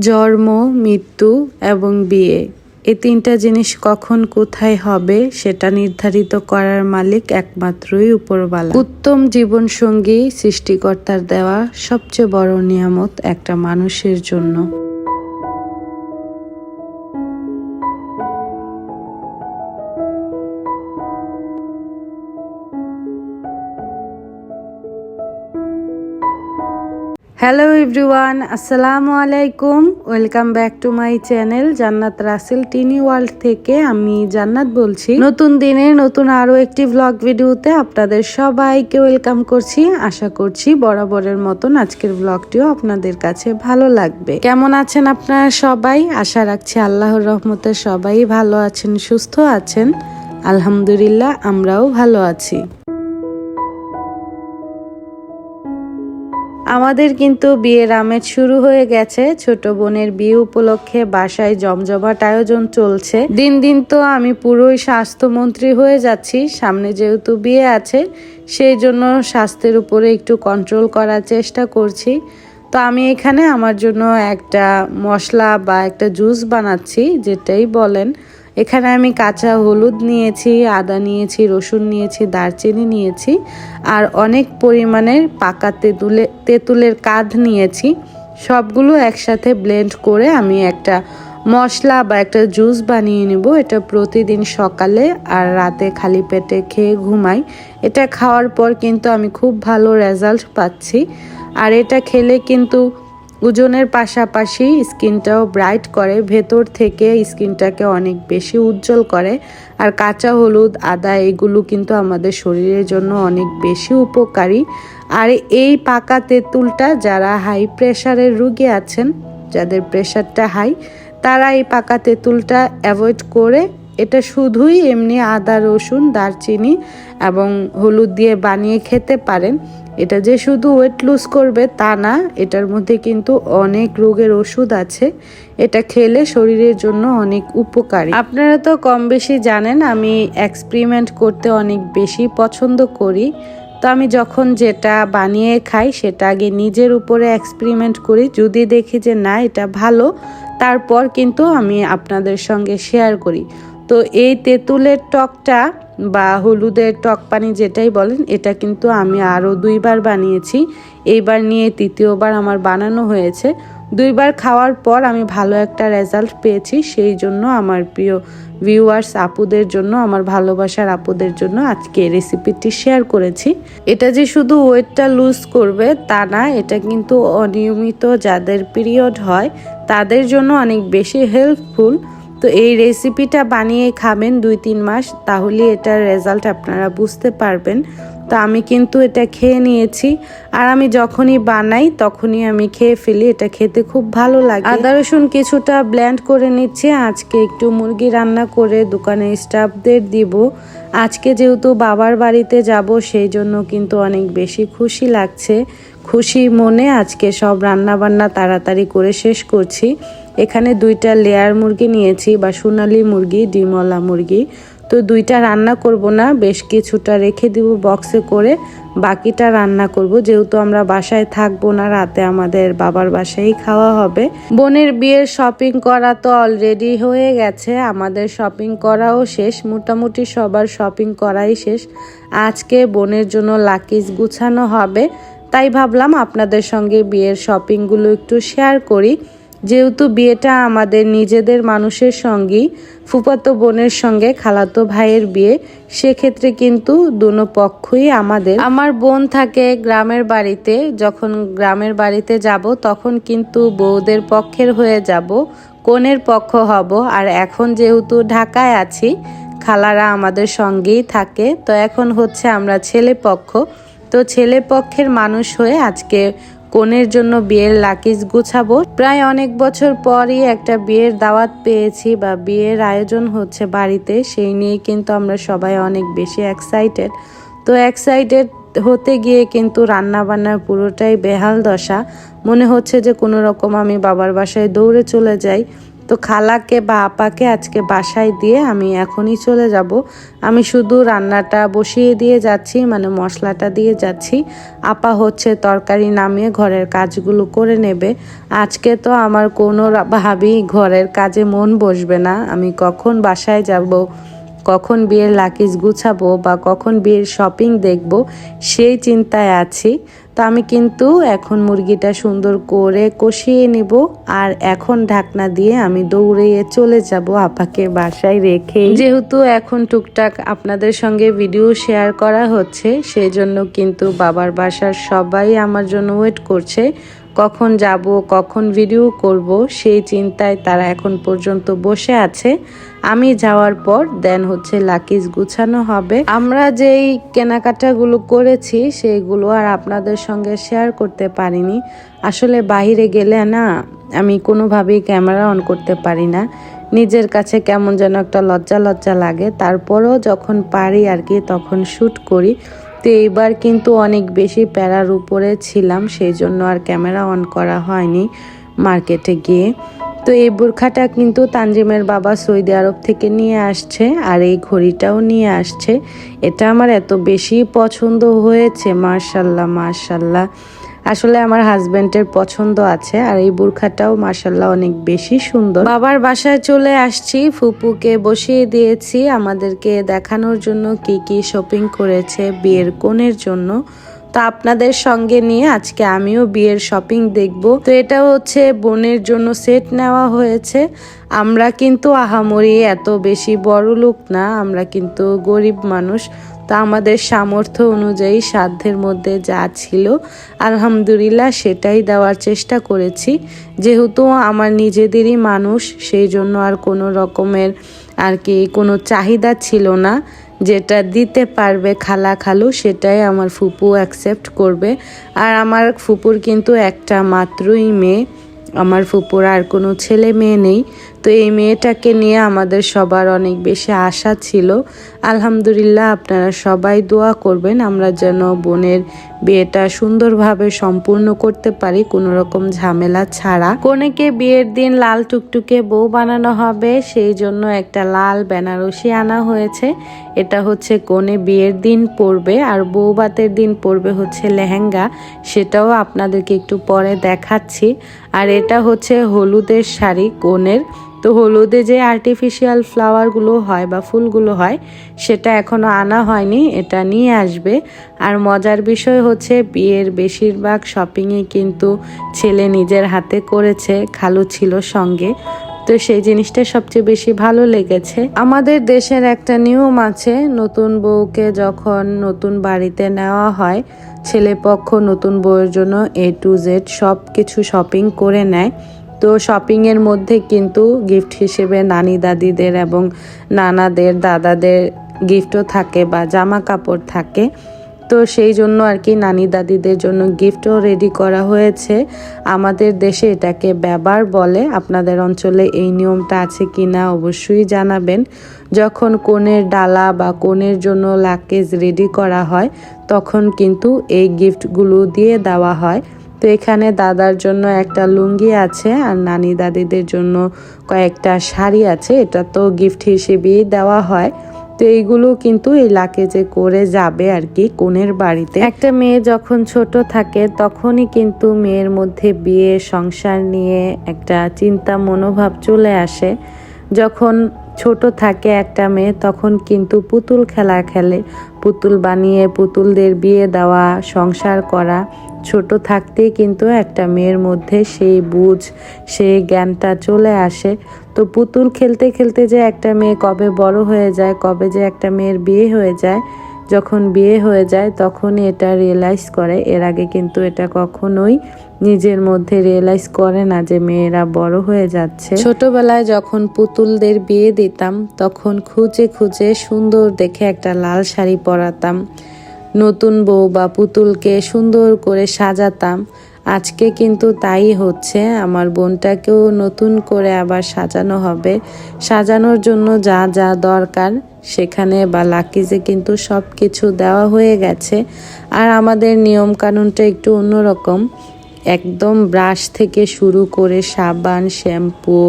জন্ম, মৃত্যু এবং বিয়ে। এ তিনটা জিনিস কখন কোথায় হবে সেটা নির্ধারিত করার মালিক একমাত্রই উপরবালা উত্তম জীবন সঙ্গী সৃষ্টিকর্তার দেওয়া সবচেয়ে বড় নিয়ামত একটা মানুষের জন্য। হ্যালো এভরিওয়ান আসসালামু আলাইকুম welcome back to my channel Jannat Rasel Tini world থেকে আমি জান্নাত বলছি। নতুন দিনে নতুন আরও একটি ভ্লগ ভিডিওতে আপনাদের সবাইকে ওয়েলকাম করছি। আশা করছি বরাবরের মতন আজকের ব্লগটিও আপনাদের কাছে ভালো লাগবে। কেমন আছেন আপনারা সবাই? আশা রাখছি আল্লাহর রহমতে সবাই ভালো আছেন, সুস্থ আছেন। আলহামদুলিল্লাহ, আমরাও ভালো আছি। আমাদের কিন্তু বিয়ের আমেজ শুরু হয়ে গেছে। ছোট বোনের বিয়ে উপলক্ষে বাসায় জমজমাট আয়োজন চলছে। দিন দিন তো আমি পুরোই স্বাস্থ্যমন্ত্রী হয়ে যাচ্ছি। সামনে যেহেতু বিয়ে আছে, সেই জন্য স্বাস্থ্যের উপরে একটু কন্ট্রোল করার চেষ্টা করছি। তো আমি এখানে আমার জন্য একটা মশলা বা একটা জুস বানাচ্ছি, যেটাই বলেন। এখানে আমি কাঁচা হলুদ নিয়েছি, আদা নিয়েছি, রসুন নিয়েছি, দারচিনি নিয়েছি আর অনেক পরিমাণের পাকা তেঁতুলে, তেঁতুলের কাঁধ নিয়েছি। সবগুলো একসাথে ব্লেন্ড করে আমি একটা মশলা বা একটা জুস বানিয়ে নেব। এটা প্রতিদিন সকালে আর রাতে খালি পেটে খেয়ে ঘুমাই। এটা খাওয়ার পর কিন্তু আমি খুব ভালো রেজাল্ট পাচ্ছি। আর এটা খেলে কিন্তু ওজনের পাশাপাশি স্কিনটাও ব্রাইট করে, ভেতর থেকে স্কিনটাকে অনেক বেশি উজ্জ্বল করে। আর কাঁচা, হলুদ, আদা এগুলো কিন্তু আমাদের শরীরের জন্য অনেক বেশি উপকারী। আর এই পাকা তেঁতুলটা যারা হাই প্রেশারের রুগী আছেন, যাদের প্রেশারটা হাই তারা এই পাকা তেঁতুলটা অ্যাভয়েড করে, এটা শুধুই এমনি আদা, রসুন, দারচিনি এবং হলুদ দিয়ে বানিয়ে খেতে পারেন। এটা যে শুধু ওয়েট লুজ করবে তা না, এটার মধ্যে কিন্তু অনেক রোগের ওষুধ আছে। এটা খেলে শরীরের জন্য অনেক উপকারী। আপনারা তো কম বেশি জানেন, আমি এক্সপেরিমেন্ট করতে অনেক বেশি পছন্দ করি। তো আমি যখন যেটা বানিয়ে খাই, সেটা আগে নিজের উপরে এক্সপেরিমেন্ট করি। যদি দেখি যে না, এটা ভালো, তারপর কিন্তু আমি আপনাদের সঙ্গে শেয়ার করি। তো এই তেঁতুলের টকটা বা হলুদের টক পানি যেটাই বলেন, এটা কিন্তু আমি আরও দুইবার বানিয়েছি। এইবার নিয়ে তৃতীয়বার আমার বানানো হয়েছে। দুইবার খাওয়ার পর আমি ভালো একটা রেজাল্ট পেয়েছি, সেই জন্য আমার প্রিয় ভিউয়ার্স, আপুদের জন্য, আমার ভালোবাসার আপুদের জন্য আজকে রেসিপিটি শেয়ার করেছি। এটা যে শুধু ওয়েটটা লুজ করবে তা না, এটা কিন্তু অনিয়মিত যাদের পিরিয়ড হয়, তাদের জন্য অনেক বেশি হেল্পফুল। তো এই রেসিপিটা বানিয়ে খাবেন দুই, তিন মাস, তাহলে এটার রেজাল্ট আপনারা বুঝতে পারবেন। তো আমি কিন্তু এটা খেয়ে নিয়েছি। আর আমি যখনই বানাই, তখনই আমি খেয়ে ফেলি। এটা খেতে খুব ভালো লাগে। আদা, রসুন কিছুটা ব্ল্যান্ড করে নিচ্ছি। আজকে একটু মুরগি রান্না করে দোকানে স্টাফদের দিব। আজকে যেহেতু বাবার বাড়িতে যাব, সেই জন্য কিন্তু অনেক বেশি খুশি লাগছে। খুশি মনে আজকে সব রান্না বান্না তাড়াতাড়ি করে শেষ করছি। এখানে দুইটা লেয়ার মুরগি নিয়েছি, বা সোনালি মুরগি ডিমলা মুরগি। তো দুইটা রান্না করব না, বেশ কিছুটা রেখে দিব বক্সে করে, বাকিটা রান্না করব। যেহেতু আমরা বাসায় থাকব না, রাতে আমাদের বাবার বাসায় খাওয়া হবে। বোনের বিয়ের শপিং করা তো অলরেডি হয়ে গেছে, আমাদের শপিং করাও শেষ, মোটামুটি সবার শপিং করাই শেষ। আজকে বোনের জন্য লাকিজ গুছানো হবে, তাই ভাবলাম আপনাদের সঙ্গে বিয়ের শপিংগুলো একটু শেয়ার করি। যেহেতু বিয়েটা আমাদের নিজেদের মানুষের সঙ্গেই ফুপাতো বোনের সঙ্গে খালাতো ভাইয়ের বিয়ে, সেক্ষেত্রে কিন্তু দুনো পক্ষই আমাদের। আমার বোন থাকে গ্রামের বাড়িতে, যখন গ্রামের বাড়িতে যাব তখন কিন্তু বউদের পক্ষের হয়ে যাব, কনের পক্ষ হব। আর এখন যেহেতু ঢাকায় আছি, খালারা আমাদের সঙ্গেই থাকে, তো এখন হচ্ছে আমরা ছেলে পক্ষ। তো ছেলে পক্ষের মানুষ হয়ে আজকে কনের জন্য বিয়ের লাকিজ গুছাবো। প্রায় অনেক বছর পরই একটা বিয়ের দাওয়াত পেয়েছি বা বিয়ের আয়োজন হচ্ছে বাড়িতে, সেই নিয়ে কিন্তু আমরা সবাই অনেক বেশি এক্সাইটেড তো এক্সাইটেড হতে গিয়ে কিন্তু রান্না বান্নার পুরোটাই বেহাল দশা। মনে হচ্ছে যে কোনো রকম আমি বাবার বাসায় দৌড়ে চলে যাই। তো খালাকে বা আপাকে আজকে বাসায় দিয়ে আমি এখনই চলে যাব। আমি শুধু রান্নাটা বসিয়ে দিয়ে যাচ্ছি মানে মশলাটা দিয়ে যাচ্ছি। আপা হচ্ছে তরকারি নামিয়ে ঘরের কাজগুলো করে নেবে। আজকে তো আমার কোনো ভাবি ঘরের কাজে মন বসবে না। আমি কখন বাসায় যাব, কখন বিয়ের লাকিজ গুছাবো বা কখন বিয়ের শপিং দেখব, সেই চিন্তায় আছি। তো আমি কিন্তু এখন মুরগিটা সুন্দর করে কষিয়ে নিব। আর এখন ঢাকনা দিয়ে আমি দৌড়ে চলে যাব আপাকে বাসায় রেখে। যেহেতু এখন টুকটাক আপনাদের সঙ্গে ভিডিও শেয়ার করা হচ্ছে সেই জন্য কিন্তু বাবার বাসার সবাই আমার জন্য ওয়েট করছে। কখন যাব, কখন ভিডিও করব, সেই চিন্তায় তারা এখন পর্যন্ত বসে আছে। আমি যাওয়ার পর দেন হচ্ছে লাকিজ গুছানো হবে। আমরা যেই কেনাকাটাগুলো করেছি, সেইগুলো আর আপনাদের সঙ্গে শেয়ার করতে পারিনি। আসলে বাইরে গেলে না, আমি কোনোভাবেই ক্যামেরা অন করতে পারি না। নিজের কাছে কেমন যেন একটা লজ্জা লজ্জা লাগে। তারপরও যখন পারি আর কি, তখন শ্যুট করি। তো এইবার কিন্তু অনেক বেশি প্যারার উপরে ছিলাম সেই জন্য আর ক্যামেরা অন করা হয়নি মার্কেটে গিয়ে। তো এই বোরখাটা কিন্তু তানজিমের বাবা সৌদি আরব থেকে নিয়ে আসছে আর এই ঘড়িটাও নিয়ে আসছে। এটা আমার এত বেশি পছন্দ হয়েছে মার্শাল্লাহ মার্শাল্লাহ আসলে আমার হাজবেন্ডের পছন্দ আছে, আর এই বুরখাটাও মাসাল্লাহ অনেক বেশি সুন্দর। বাবার বাসায় চলে আসছি, ফুপুকে বসিয়ে দিয়েছি, আমাদেরকে দেখানোর জন্য কি কি শপিং করেছে, বিয়ের কোণের জন্য। তো আপনাদের সঙ্গে নিয়ে আজকে আমিও বিয়ের শপিং দেখব। তো এটা হচ্ছে বোনের জন্য সেট নেওয়া হয়েছে। আমরা কিন্তু আহামরি এত বেশি বড় লোক না, আমরা কিন্তু গরিব মানুষ। তা আমাদের সামর্থ্য অনুযায়ী সাধ্যের মধ্যে যা ছিল, আলহামদুলিল্লাহ সেটাই দেওয়ার চেষ্টা করেছি। যেহেতু আমার নিজেদেরই মানুষ সেই জন্য আর কোনো রকমের আর কি কোনো চাহিদা ছিল না। যেটা দিতে পারবে খালা খালু, সেটাই আমার ফুপু অ্যাকসেপ্ট করবে। আর আমার ফুপুর কিন্তু একটা মাত্রই মেয়ে। আমার ফুপুর আর কোনো ছেলে মেয়ে নেই। তো এই মেয়েটাকে নিয়ে আমাদের সবার অনেক বেশি আশা ছিল। আলহামদুলিল্লাহ আপনারা সবাই দোয়া করবেন, আমরা যেন বোনের বিয়েটা সুন্দরভাবে সম্পূর্ণ করতে পারি, কোনো রকম ঝামেলা ছাড়া। কোনেকে বিয়ের দিন লাল টুকটুকে বউ বানানো হবে, সেই জন্য একটা লাল বেনারসি আনা হয়েছে। এটা হচ্ছে কোনে বিয়ের দিন পরবে আর বউ বাতের দিন পড়বে হচ্ছে লেহেঙ্গা, সেটাও আপনাদেরকে একটু পরে দেখাচ্ছি। আর এটা হচ্ছে হলুদের শাড়ি কোনের। তো হলুদে যে আর্টিফিশিয়াল ফ্লাওয়ারগুলো হয় বা ফুলগুলো হয়, সেটা এখনও আনা হয়নি, এটা নিয়ে আসবে। আর মজার বিষয় হচ্ছে বিয়ের বেশিরভাগ শপিংয়ে কিন্তু ছেলে নিজের হাতে করেছে, খালু ছিল সঙ্গে। তো সেই জিনিসটা সবচেয়ে বেশি ভালো লেগেছে। আমাদের দেশের একটা নিয়ম আছে, নতুন বউকে যখন নতুন বাড়িতে নেওয়া হয়, ছেলে পক্ষ নতুন বউয়ের জন্য এ টু জেড সব কিছু শপিং করে নেয়। তো শপিংয়ের মধ্যে কিন্তু গিফট হিসেবে নানি দাদিদের এবং নানাদের, দাদাদের গিফটও থাকে বা জামা কাপড় থাকে। তো সেই জন্য আর কি নানি দাদিদের জন্য গিফটও রেডি করা হয়েছে। আমাদের দেশে এটাকে ব্যবহার বলে। আপনাদের অঞ্চলে এই নিয়মটা আছে কি না অবশ্যই জানাবেন। যখন কোণের ডালা বা কোণের জন্য লাকেজ রেডি করা হয়, তখন কিন্তু এই গিফটগুলো দিয়ে দেওয়া হয়। তো এখানে দাদার জন্য একটা লুঙ্গি আছে আর নানি দাদিদের জন্য কয়েকটা শাড়ি আছে। এটা তো গিফট হিসেবেই দেওয়া হয়। তো এইগুলো কিন্তু এই লাকেজে করে যাবে আর কি কোনের বাড়িতে। একটা মেয়ে যখন ছোট থাকে তখনই কিন্তু মেয়ের মধ্যে বিয়ে, সংসার নিয়ে একটা চিন্তা, মনোভাব চলে আসে। যখন ছোট থাকে একটা মেয়ে, তখন কিন্তু পুতুল খেলা খেলে। পুতুল বানিয়ে, পুতুলদের বিয়ে দেওয়া, সংসার করা। ছোট থাকতেই কিন্তু একটা মেয়ের মধ্যে সেই বুঝ, সেই জ্ঞানটা চলে আসে। তো পুতুল খেলতে খেলতে যে একটা মেয়ে কবে বড় হয়ে যায়, কবে যে একটা মেয়ের বিয়ে হয়ে যায়, যখন বিয়ে হয়ে যায়, তখনই এটা রিয়েলাইজ করে। এর আগে কিন্তু এটা কখনোই নিজের মধ্যে রিয়েলাইজ করে না যে মেয়েরা বড় হয়ে যাচ্ছে। ছোটবেলায় যখন পুতুলদের বিয়ে দিতাম, তখন খুঁজে খুঁজে সুন্দর দেখে একটা লাল শাড়ি পরাতাম। নতুন বউ বা পুতুলকে সুন্দর করে সাজাতাম। আজকে কিন্তু তাই হচ্ছে, আমার বোনটাকেও নতুন করে আবার সাজানো হবে। সাজানোর জন্য যা যা দরকার, সেখানে বা লাকিজে কিন্তু সব কিছু দেওয়া হয়ে গেছে। আর আমাদের নিয়ম কানুনটা একটু অন্যরকম। একদম ব্রাশ থেকে শুরু করে সাবান, শ্যাম্পু,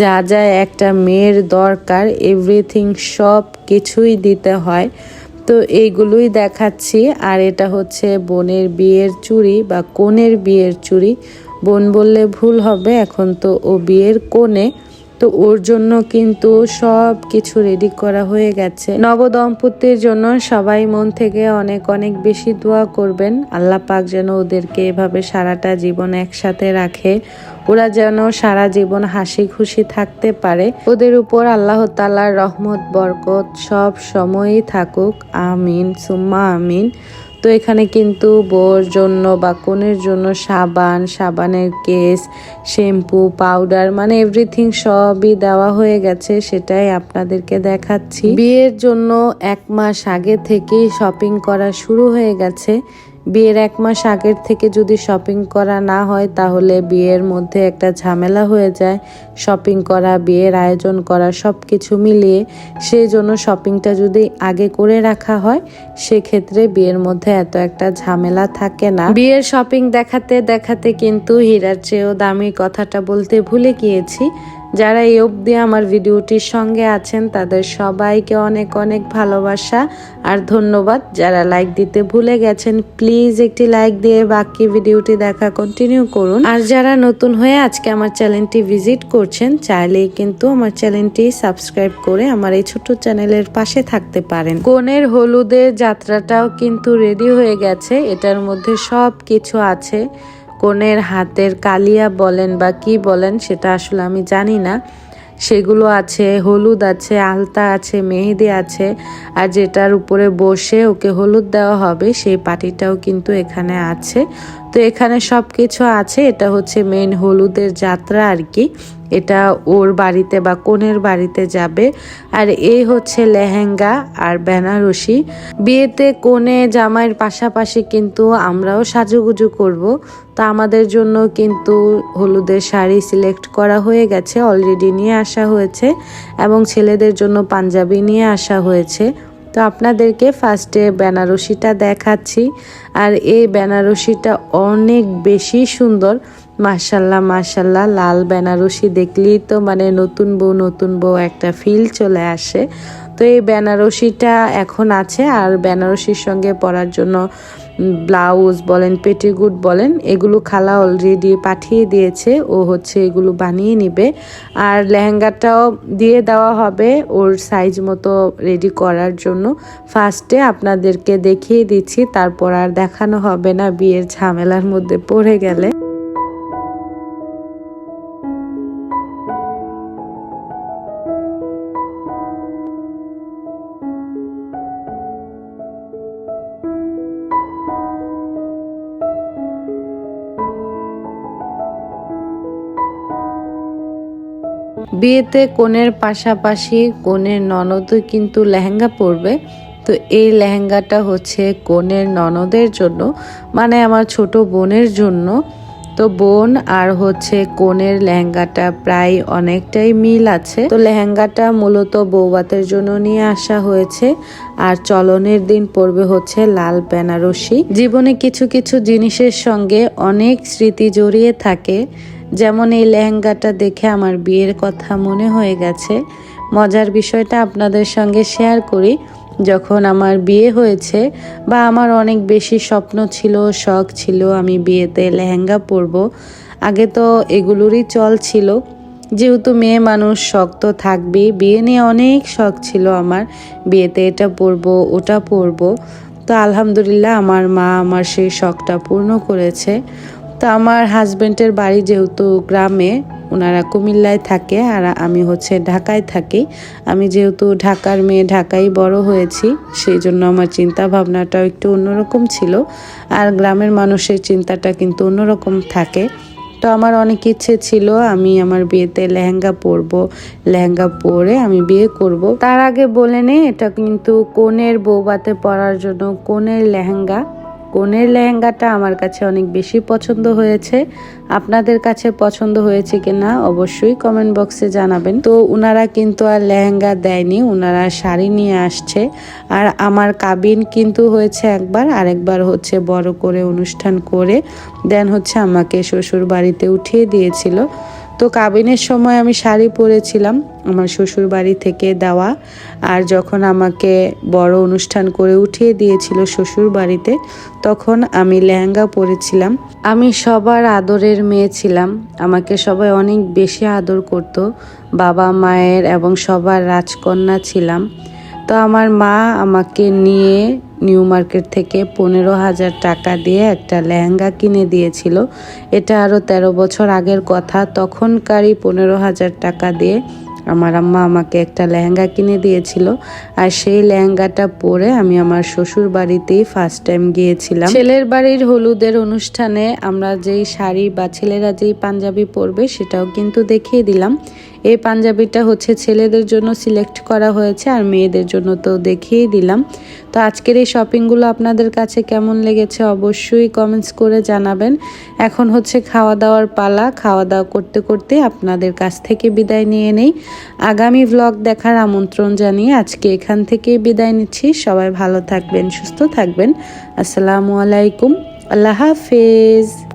যা যা একটা মেয়ের দরকার এভরিথিং সব কিছুই দিতে হয়। তো এইগুলোই দেখাচ্ছি। আর এটা হচ্ছে বোনের বিয়ের চুড়ি বা কনের বিয়ের চুড়ি। বোন বললে ভুল হবে, এখন তো ও বিয়ের কোণে। তো ওর জন্য কিন্তু সব কিছু রেডি করা হয়ে গেছে। নবদম্পতির জন্য সবাই মন থেকে অনেক অনেক বেশি দোয়া করবেন। আল্লাহ পাক যেন ওদেরকে এভাবে সারাটা জীবন একসাথে রাখে। ওরা যেন সারা জীবন হাসি খুশি থাকতে পারে। ওদের উপর আল্লাহ তালার রহমত, বরকত সব সময়ই থাকুক। আমিন, সুম্মা আমিন। তো এখানে কিন্তু বোর জন্য বা কনের জন্য সাবান, সাবানের কেস, শ্যাম্পু, পাউডার মানে এভরিথিং সবই দেওয়া হয়ে গেছে, সেটাই আপনাদেরকে দেখাচ্ছি। বিয়ের জন্য এক মাস আগে থেকেই শপিং করা শুরু হয়ে গেছে। বিয়ের এক মাস আগের থেকে যদি শপিং করা না হয়, তাহলে বিয়ের মধ্যে একটা ঝামেলা হয়ে যায়। শপিং করা, বিয়ের আয়োজন করা সব কিছু মিলিয়ে সেই জন্য শপিংটা যদি আগে করে রাখা হয়, সেক্ষেত্রে বিয়ের মধ্যে এত একটা ঝামেলা থাকে না। বিয়ের শপিং দেখাতে দেখাতে কিন্তু হীরার চেয়েও দামি কথাটা বলতে ভুলে গিয়েছি। যারা এই অবধি আমার ভিডিওটির সঙ্গে আছেন, তাদের সবাইকে অনেক অনেক ভালোবাসা আর ধন্যবাদ। যারা লাইক দিতে ভুলে গেছেন প্লিজ একটি লাইক দিয়ে বাকি ভিডিওটি দেখা কন্টিনিউ করুন। আর যারা নতুন হয়ে আজকে আমার চ্যানেলটি ভিজিট করছেন, চাইলেই কিন্তু আমার চ্যানেলটি সাবস্ক্রাইব করে আমার এই ছোট্ট চ্যানেলের পাশে থাকতে পারেন। কনের হলুদের যাত্রাটাও কিন্তু রেডি হয়ে গেছে। এটার মধ্যে সব কিছু আছে। কনের হাতের কালিয়া বলেন বা কি বলেন সেটা আসলে আমি জানি না। সেগুলো আছে, হলুদ আছে, আলতা আছে, মেহেদি আছে আর যেটার উপরে বসে ওকে হলুদ দেওয়া হবে সেই পাটিটাও কিন্তু এখানে আছে। তো এখানে সব কিছু আছে, এটা হচ্ছে মেন হলুদের যাত্রা আর কি। এটা ওর বাড়িতে বা কনের বাড়িতে যাবে। আর এই হচ্ছে লেহেঙ্গা আর বেনারসি। বিয়েতে কোনে জামাইয়ের পাশাপাশি কিন্তু আমরাও সাজুগুজু করব। তা আমাদের জন্য কিন্তু হলুদের শাড়ি সিলেক্ট করা হয়ে গেছে অলরেডি নিয়ে আসা হয়েছে এবং ছেলেদের জন্য পাঞ্জাবি নিয়ে আসা হয়েছে। তো আপনাদেরকে ফার্স্টে বেনারসিটা দেখাচ্ছি। আর এই বেনারসিটা অনেক বেশি সুন্দর। মার্শাল্লাহ মার্শাল্লাহ লাল বেনারসি দেখলেই তো মানে নতুন বউ নতুন বউ একটা ফিল চলে আসে। তো এই বেনারসিটা এখন আছে আর বেনারসির সঙ্গে পরার জন্য ব্লাউজ বলেন পেটিগুড বলেন, এগুলো খালা অলরেডি পাঠিয়ে দিয়েছে। ও হচ্ছে এগুলো বানিয়ে নিবে। আর লেহেঙ্গাটাও দিয়ে দেওয়া হবে ওর সাইজ মতো রেডি করার জন্য। ফার্স্টে আপনাদেরকে দেখিয়ে দিচ্ছি, তারপর আর দেখানো হবে না, বিয়ের ঝামেলার মধ্যে পড়ে গেলে। বিয়েতে কনের পাশাপাশি কনের ননদও কিন্তু লেহেঙ্গা পরবে। তো এই লেহেঙ্গাটা হচ্ছে কনের ননদের জন্য মানে আমার ছোট বোনের জন্য। তো বোন আর হচ্ছে কনের লেহেঙ্গাটা প্রায় অনেকটাই মিল আছে। তো লেহেঙ্গাটা মূলত বৌবাতের জন্য নিয়ে আসা হয়েছে, আর চলনের দিন পড়বে হচ্ছে লাল বেনারসি। জীবনে কিছু কিছু জিনিসের সঙ্গে অনেক স্মৃতি জড়িয়ে থাকে যেমন এই লেহেঙ্গাটা দেখে আমার বিয়ের কথা মনে হয়ে গেছে, মজার বিষয়টা আপনাদের সঙ্গে শেয়ার করি। যখন আমার বিয়ে হয়েছে বা আমার অনেক বেশি স্বপ্ন ছিল, শখ ছিল, আমি বিয়েতে লেহেঙ্গা পরব, আগে তো এগুলোরই চল ছিল। যেহেতু মেয়ে মানুষ, শখ তো থাকবেই। বিয়ে নিয়ে অনেক শখ ছিল আমার। বিয়েতে এটা পরব, ওটা পরব। তো আলহামদুলিল্লাহ আমার মা আমার সেই শখটা পূর্ণ করেছে। তো আমার হাজব্যান্ডের বাড়ি যেহেতু গ্রামে ওনারা কুমিল্লায় থাকে আর আমি হচ্ছে ঢাকায় থাকি। আমি যেহেতু ঢাকার মেয়ে ঢাকায় বড় হয়েছি, সেই জন্য আমার চিন্তা ভাবনাটাও একটু অন্যরকম ছিল। আর গ্রামের মানুষের চিন্তাটা কিন্তু অন্যরকম থাকে। তো আমার অনেক ইচ্ছে ছিল আমি আমার বিয়েতে লেহেঙ্গা পরবো, লেহেঙ্গা পরে আমি বিয়ে করব। তার আগে বলে নে, এটা কিন্তু কনের বৌবাতে পরার জন্য কনের লেহেঙ্গা। কনের লেহেঙ্গাটা আমার কাছে অনেক বেশি পছন্দ হয়েছে। আপনাদের কাছে পছন্দ হয়েছে কিনা অবশ্যই কমেন্ট বক্সে জানাবেন। তো ওনারা কিন্তু আর লেহেঙ্গা দেয়নি ওনারা শাড়ি নিয়ে আসছে। আর আমার কাবিন কিন্তু হয়েছে একবার, আরেকবার হচ্ছে বড় করে অনুষ্ঠান করে, দেন হচ্ছে আমাকে শ্বশুর বাড়িতে উঠিয়ে দিয়েছিল। তো কাবিনের সময় আমি শাড়ি পরেছিলাম আমার শ্বশুর বাড়ি থেকে দেওয়া। আর যখন আমাকে বড় অনুষ্ঠান করে উঠিয়ে দিয়েছিল শ্বশুর বাড়িতে তখন আমি লেহেঙ্গা পরেছিলাম। আমি সবার আদরের মেয়ে ছিলাম। আমাকে সবাই অনেক বেশি আদর করত। বাবা মায়ের এবং সবার রাজকন্যা ছিলাম। তো আমার মা আমাকে নিয়ে নিউ মার্কেট থেকে পনেরো হাজার টাকা দিয়ে একটা লেহেঙ্গা কিনে দিয়েছিল। এটা আরও তেরো বছর আগের কথা। তখনকারই পনেরো হাজার টাকা দিয়ে আমার আম্মা আমাকে একটা লেহেঙ্গা কিনে দিয়েছিল। আর সেই লেহেঙ্গাটা পরে আমি আমার শ্বশুর বাড়িতেই ফার্স্ট টাইম গিয়েছিলাম। ছেলের বাড়ির হলুদের অনুষ্ঠানে আমরা যেই শাড়ি বা ছেলেরা যেই পাঞ্জাবি পরবে সেটাও কিন্তু দেখিয়ে দিলাম। এই পাঞ্জাবিটা হচ্ছে ছেলেদের জন্য সিলেক্ট করা হয়েছে আর মেয়েদের জন্য তো দেখিয়েই দিলাম। তো আজকের এই শপিংগুলো আপনাদের কাছে কেমন লেগেছে অবশ্যই কমেন্টস করে জানাবেন। এখন হচ্ছে খাওয়া দাওয়ার পালা। খাওয়া দাওয়া করতে করতে আপনাদের কাছ থেকে বিদায় নিয়ে নেই। আগামী ব্লগ দেখার আমন্ত্রণ জানিয়ে আজকে এখান থেকে বিদায় নিচ্ছি। সবাই ভালো থাকবেন, সুস্থ থাকবেন। আসসালামু আলাইকুম। আল্লাহ হাফেজ।